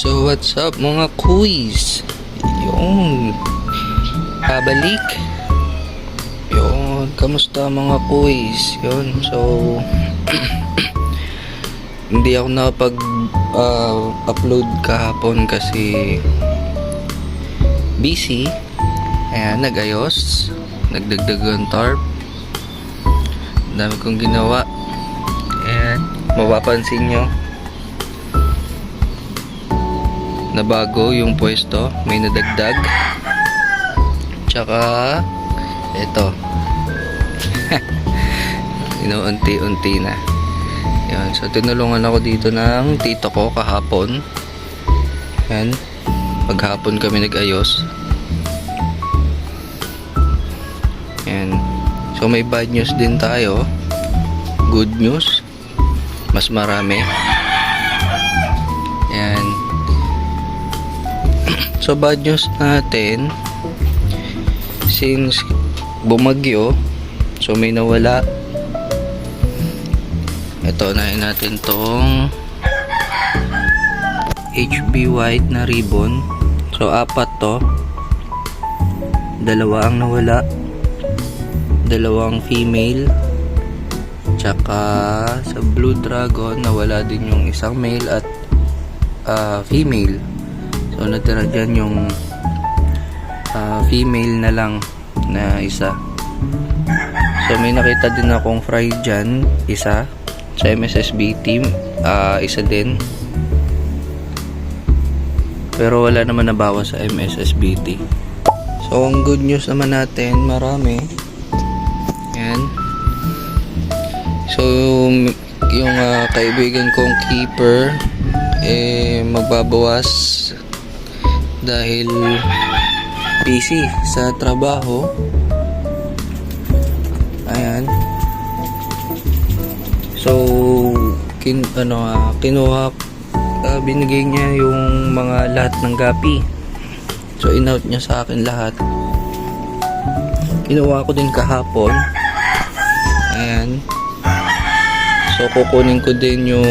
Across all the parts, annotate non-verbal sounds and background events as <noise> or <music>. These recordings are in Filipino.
So what's up mga quiz? Yun. Pabalik. Yun. Kamusta mga quiz? Yun. So <clears throat> hindi ako nakapag ah, upload kahapon kasi busy. Ayan, nagayos. Nagdagdag ng tarp. Ang dami kong ginawa. Ayan, mapapansin nyo na bago yung pwesto. May nadagdag. Tsaka, ito. Inuunti-unti <laughs> na. Yan. So, tinulungan ako dito ng tito ko kahapon. Yan. Paghapon kami nag-ayos. Yan. So, may bad news din tayo. Good news. Mas marami. So bad news natin since bumagyo so may nawala. Ito unahin natin tong HB white na ribbon. So apat to. Dalawa ang nawala. Dalawang female. Tsaka sa blue dragon nawala din yung isang male at ah, female So natira dyan yung ah, female na lang na isa. So may nakita din akong fry dyan, isa. Sa MSSB team, ah, isa din. Pero wala naman nabawas sa MSSBT. So ang good news naman natin, marami. Yan. So yung ah, kaibigan kong keeper eh magbabawas dahil busy sa trabaho. Ayan. So, kin ano ah, kinuha ah, binigay niya yung mga lahat ng gapi. So, in-out niya sa akin lahat. Kinuha ko din kahapon. Ayan. So, kukunin ko din yung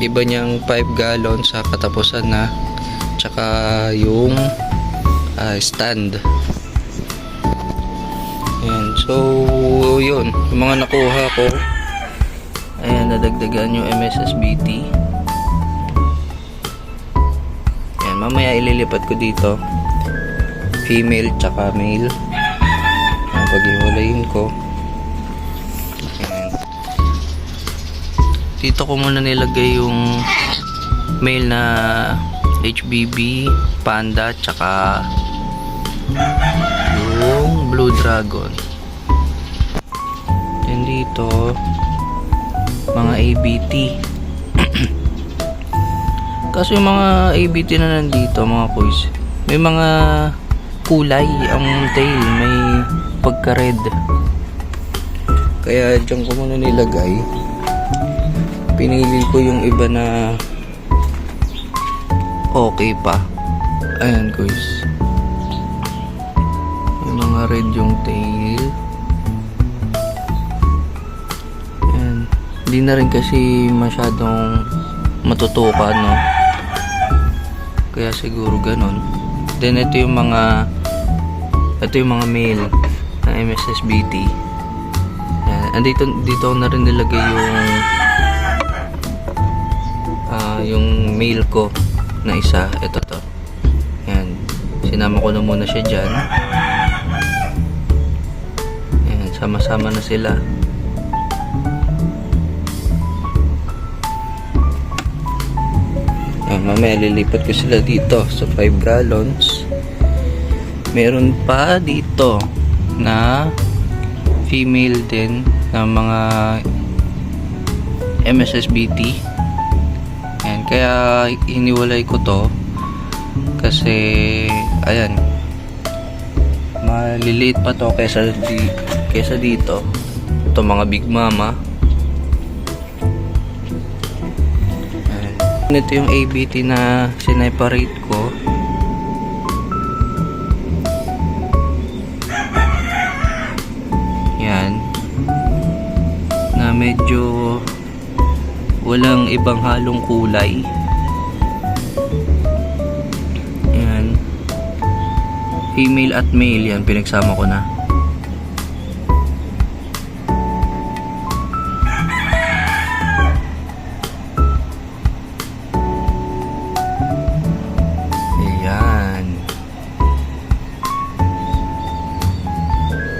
iba niyang 5 gallon sa katapusan na tsaka yung ah, stand. Ayan so yun yung mga nakuha ko ayan nadagdagan yung MSSBT ayan mamaya ililipat ko dito. Female tsaka male. Ayan paghiwalayin ko. Dito ko muna nilagay yung male na HBB, Panda, tsaka yung Blue Dragon. Then dito, mga ABT. <clears throat> Kaso yung mga ABT na nandito, mga boys, may mga kulay ang tail, may pagka-red. Kaya dyan ko muna nilagay. Pinili ko yung iba na okay pa. Ayan guys. May mga red yung tail. Ayan. Hindi na rin kasi masyadong matutukan, no? Kaya siguro ganun. Then ito yung mga ito yung mga male na MSSBT. Ayan. Andito dito ko na rin nilagay yung ah, yung male ko na isa, ito to. Yan. Sinama ko na muna siya dyan. Yan, sama-sama na sila. Yan, mamaya lilipat ko sila dito sa 5 gallons. Meron pa dito na female din na mga MSSBT kaya hiniwalay ko to kasi ayan maliliit pa to kaysa di, kaysa dito. Ito mga big mama. Ayan. ito yung ABT na sineparate ko. Yan na medyo walang ibang halong kulay. Yan female at male. Yan pinagsama ko na.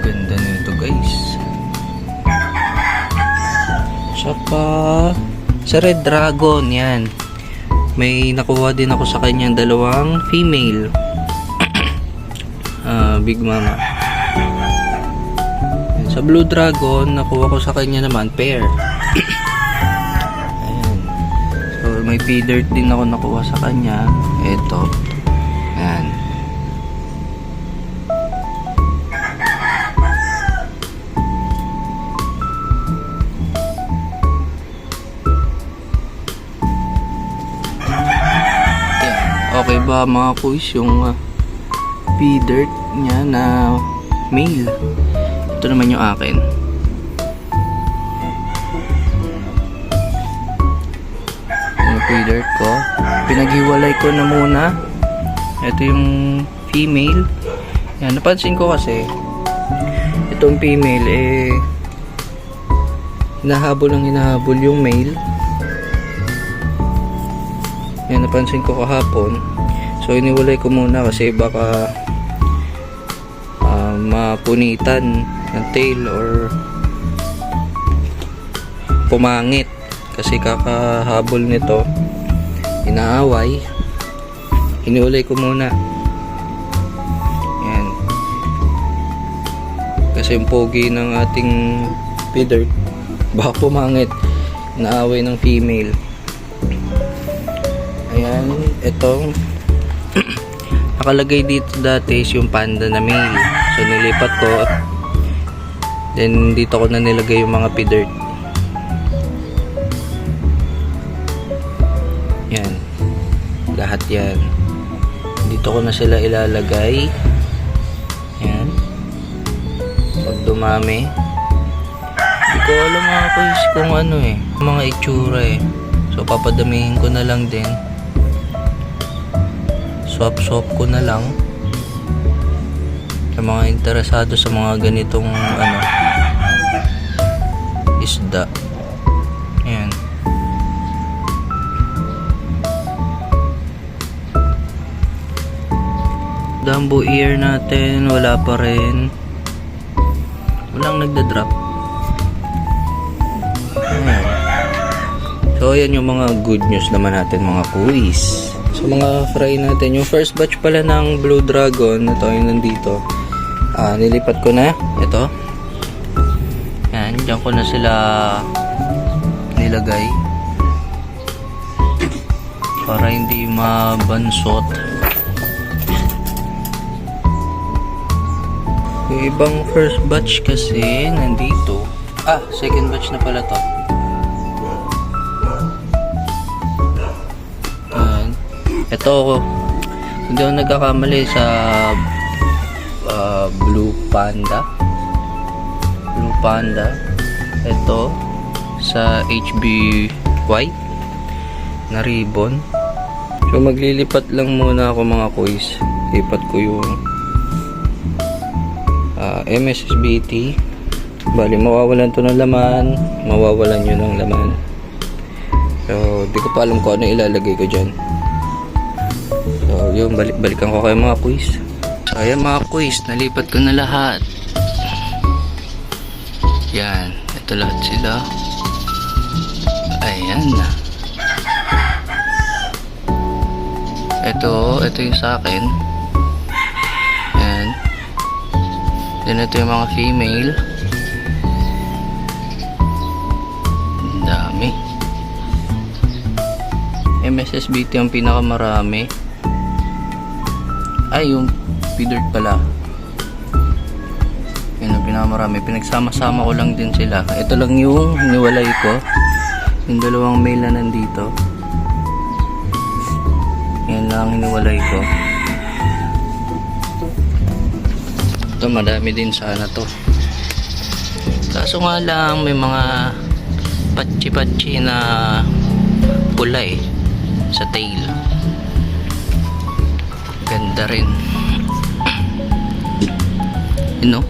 Ganda nito guys. Tsaka sa Red Dragon yan. May nakuha din ako sa kanyang dalawang female. <clears throat> Ah, Big Mama. Sa Blue Dragon, nakuha ko sa kanya naman pair. <clears throat> Ayan. So, may feeder din ako nakuha sa kanya. Ito. Ba mga kuys yung uh, feeder niya na male? Ito naman yung akin. Yung feeder ko. Pinaghiwalay ko na muna. Ito yung female. Yan, napansin ko kasi itong female eh hinahabol ang hinahabol yung male. Yan, napansin ko kahapon. So, iniwalay ko muna kasi baka ah, mapunitan ng tail or pumangit. Kasi kakahabol nito inaaway. Iniulay ko muna. Yan. Kasi yung pogi ng ating feeder baka pumangit. Inaaway ng female. Ayan itong <clears throat> nakalagay dito dati is yung panda na male so nilipat ko then dito ko na nilagay yung mga feeder Yan. Lahat yan. Dito ko na sila ilalagay. Yan. Pag dumami. Hindi ko alam mga kuys kung ano eh. Mga itsura eh. So papadamihin ko na lang din. Swap swap ko na lang. Sa mga interesado sa mga ganitong ano isda. Ayan. Dumbo ear natin, wala pa rin. Walang nagda-drop. Ayan. So, ayan yung mga good news naman natin mga kuis. So, mga fry natin. Yung first batch pala ng Blue Dragon, ito yung nandito. Ah, nilipat ko na. Ito. Yan, dyan ko na sila nilagay. Para hindi mabansot. Yung ibang first batch kasi nandito. Ah, second batch na pala to. Ito. Hindi ako nagkakamali sa ah, Blue Panda. Blue Panda. Ito sa HB White na ribbon. So maglilipat lang muna ako mga kuys. Lipat ko yung ah, MSSBT bali mawawalan to ng laman mawawalan yun ng laman so di ko pa alam kung ano ilalagay ko dyan so yun balik balikan ko kayo mga quiz so ayan mga quiz nalipat ko na lahat yan ito lahat sila ayan na ito ito yung sa akin ayan Then ito yung mga female. Ang dami. MSSBT ang pinakamarami. Ay, yung feeder pala. Yan ang pinakamarami. Pinagsama-sama ko lang din sila. Ito lang yung niwalay ko. Yung dalawang male na nandito. Yan lang ang hiniwalay ko. Ito madami din sana to. Kaso nga lang may mga patchi-patchi na pula sa tail. Ganda rin. You know?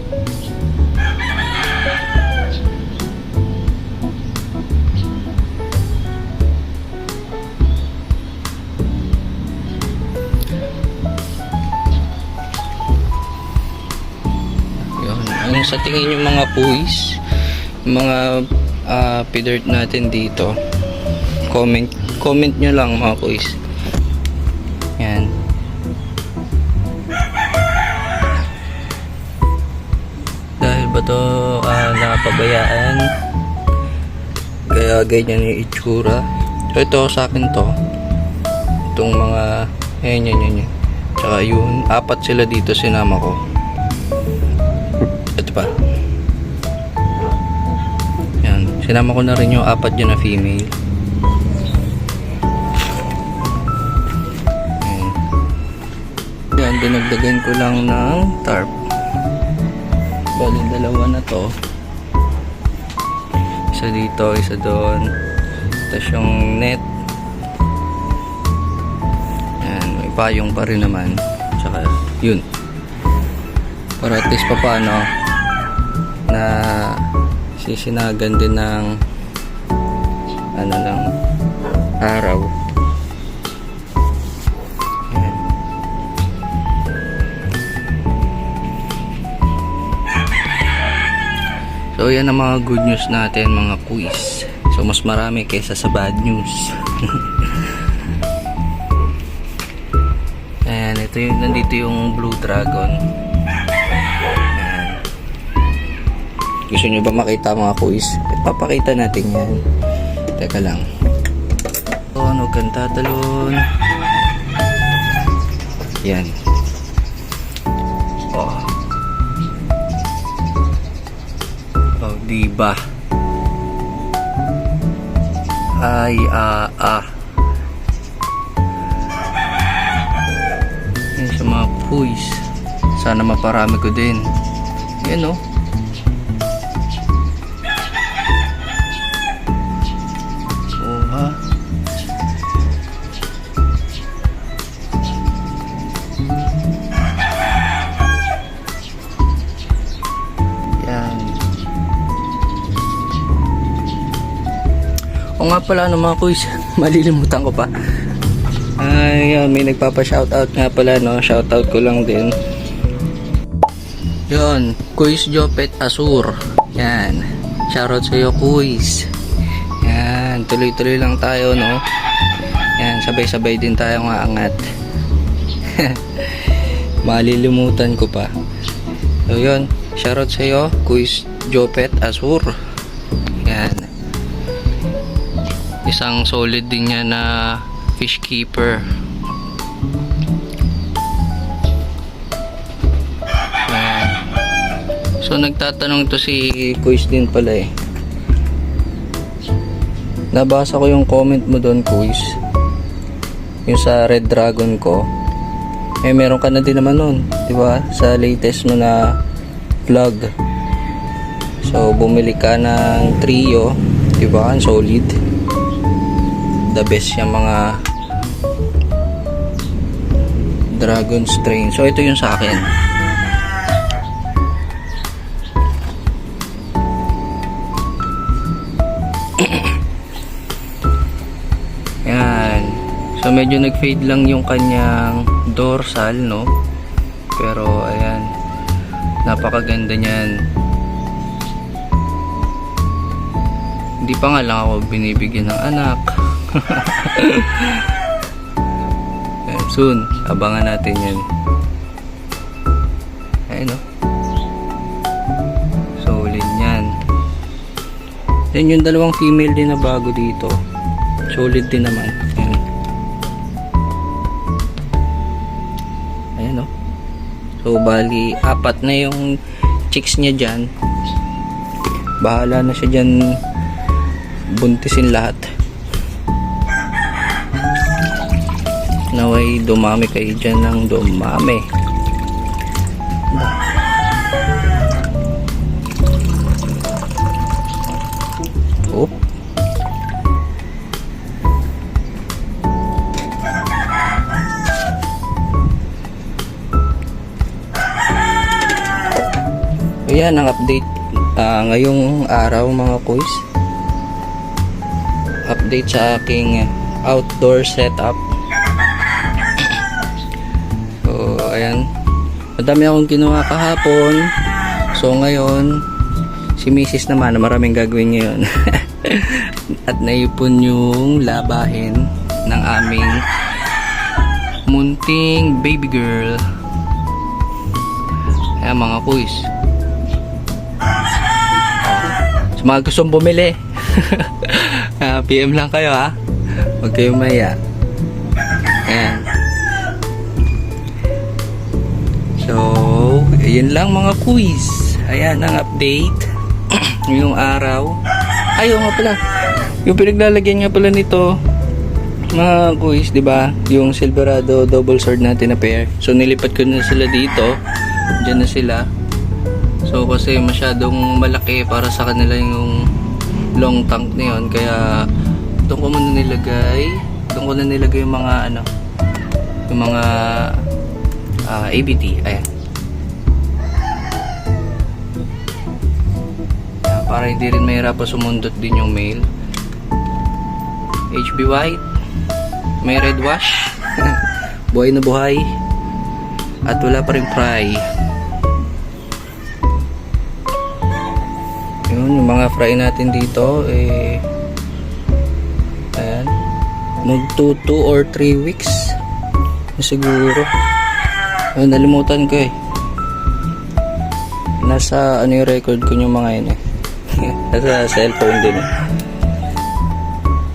Sa tingin yung mga puis, mga uh, pidert natin dito, comment comment nyo lang mga puis. Dahil ba to ah, napabayaan? Kaya ganyan yung itsura. So ito sa akin to. Itong mga, ayan yan yan yan. Tsaka yun, apat sila dito sinama ko. Ito pa. Yan. Sinama ko na rin yung apat dyan na female. Yan, dinagdagan ko lang ng tarp. Bali, dalawa na to. Isa dito, isa doon. Tapos yung net. Yan, may payong pa rin naman. Tsaka, yun para at least pa paano na sisinagan din ng ano lang araw so yan ang mga good news natin mga quiz so mas marami kaysa sa bad news <laughs> Ayan, ito yung, nandito yung Blue Dragon. Gusto nyo ba makita mga quiz? Papakita natin yan. Teka lang. Ano kang tatalon? Yan. Diba? Ay, ah, ah. Yan sa mga puis. Sana maparami ko din. Yan oh. Oh nga pala ano mga kuys, <laughs> malilimutan ko pa. Ay, yun, may nagpapa-shoutout nga pala, no? Shoutout ko lang din. Yun, Kuis Jopet Asur. Yan. Shoutout sa iyo, Kuis. Yan, tuloy-tuloy lang tayo, no? Yan, sabay-sabay din tayo nga angat. <laughs> Malilimutan ko pa. So, yun. Shoutout sa iyo, Kuis Jopet Asur. Yan. Isang solid din niya na fish keeper. So nagtatanong to si Kuis din pala eh. Nabasa ko yung comment mo doon Kuis. Yung sa Red Dragon ko. Eh meron ka na din naman nun, 'di ba? Sa latest mo na vlog. So bumili ka ng trio, 'di ba? Ang solid. The best yung mga Dragon strain. So ito yung sa akin. <coughs> Yan. So medyo nag-fade lang yung kanyang dorsal, no? Pero ayan. Napakaganda niyan. Hindi pa nga lang ako binibigyan ng anak. Soon, abangan natin yan. Ayun o. Solid yan. Then yung dalawang female din na bago dito. Solid din naman. Ayan. Ayan o. So bali, apat na yung chicks niya dyan. Bahala na siya dyan buntisin lahat. Naway dumami kayo dyan ng dumami. Oop. Yan ang update ah, ngayong araw mga kuys. Update sa aking outdoor setup. Madami akong ginawa kahapon. So, ngayon, si Mrs. naman, maraming gagawin ngayon. <laughs> At naipon yung labahin ng aming munting baby girl. Ayan mga kuys. Sa mga gustong bumili. <laughs> Ah, PM lang kayo ha. Huwag kayong maya. Ayun lang mga quiz. Ayan ang update. <clears throat> Ngayong araw. Ayaw nga pala. Yung pinaglalagyan nga pala nito, mga quiz, di ba? Yung Silverado double sword natin na pair. So, nilipat ko na sila dito. Diyan na sila. So, kasi masyadong malaki para sa kanila yung long tank na yun. Kaya, doon ko muna nilagay. Doon ko na nilagay yung mga ano, yung mga ah, ABT. Ayan. Para hindi rin mahirapan sumundot din yung mail. HB White. May red wash. <laughs> buhay na buhay. At wala pa rin fry. Yun, yung mga fry natin dito, eh, ayan, mag 2 or 3 weeks. Siguro. Ayun, nalimutan ko eh. Nasa, ano yung record ko yung mga yun eh. Nasa cellphone din.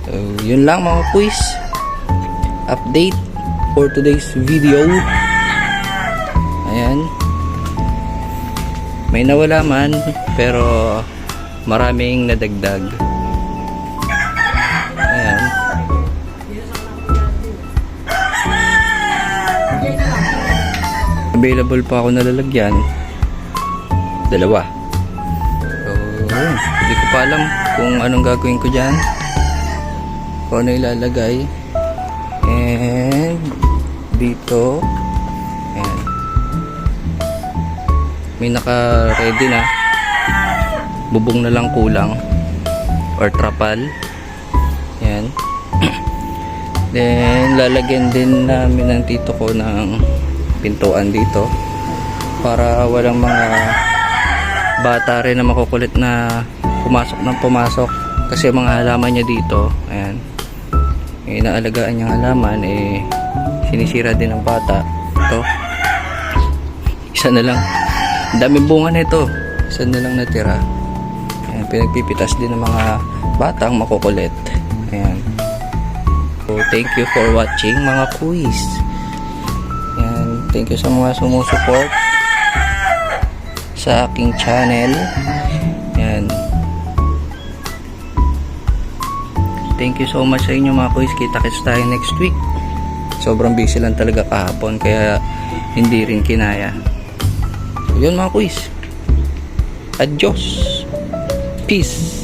So, yun lang mga quiz. Update for today's video. Ayan. May nawala man, pero maraming nadagdag. Ayan. Available pa ako na lalagyan. Dalawa. So, yun. Hindi ko pa alam kung anong gagawin ko dyan. Kung ano ilalagay. And dito. Ayan. May naka-ready na. Bubong na lang kulang. Or trapal. Ayan. <clears throat> Then, lalagyan din namin ng tito ko ng pintuan dito para walang mga bata rin na makukulit na pumasok ng pumasok. Kasi mga halaman niya dito ayan. Yung inaalagaan niyang halaman eh sinisira din ng bata. Ito. Isa na lang. Ang daming bunga nito. Isa na lang natira. Ayan, pinagpipitas din ng mga batang makukulit. Ayan. So thank you for watching mga quiz Yan, thank you sa mga sumusuport sa aking channel. Yan. Thank you so much sa inyo mga kuys. Kita-kits tayo next week. Sobrang busy lang talaga kahapon kaya hindi rin kinaya. So, yun mga kuys. Adios. Peace.